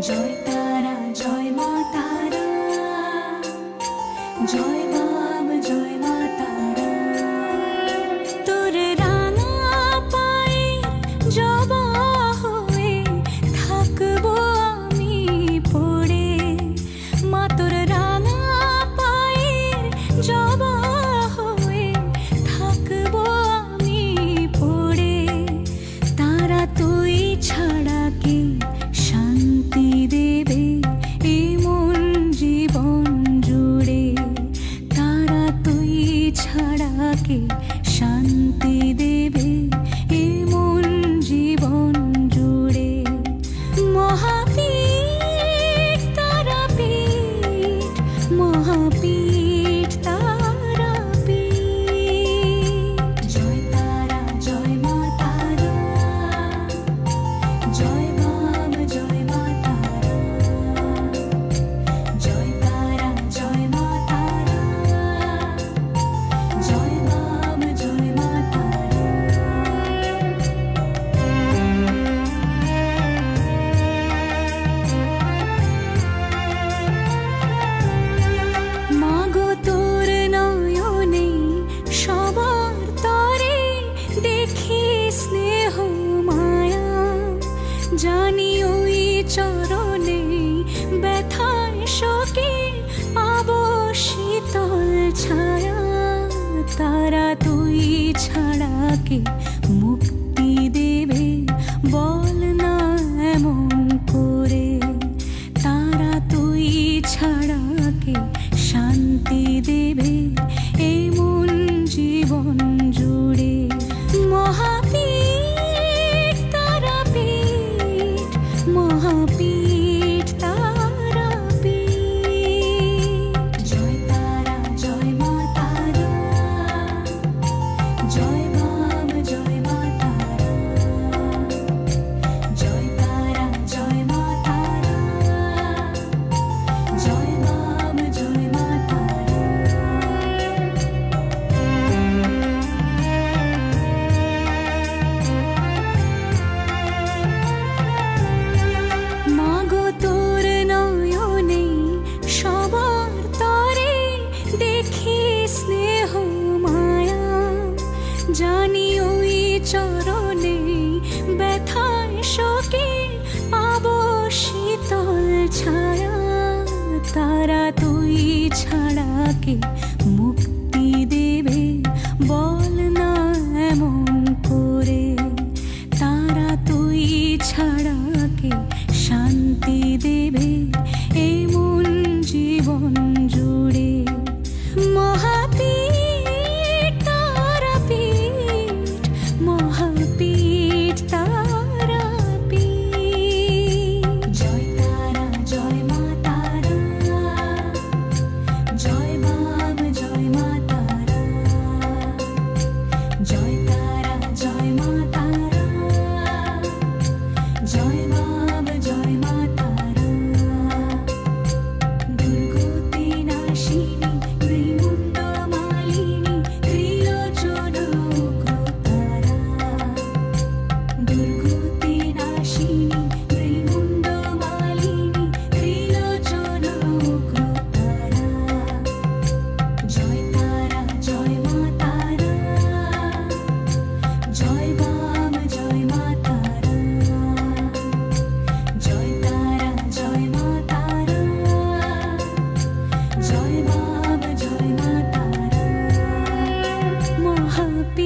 জয় তারা জয় মা তারা জয় আমাকে শান্তি দেবে এমন জীবন জুড়ে। মহাপীঠ তারাপীঠ মহাপীঠ জানি ওই চরণে ব্যথায় শোকে পাবো শীতল ছায়া তারা তুই ছাড়াকে মুক্ত joy ওই চরণে ব্যথায় শোকে পাবো শীতল ছায়া। তারা তুই ছাড়া কে Join 何必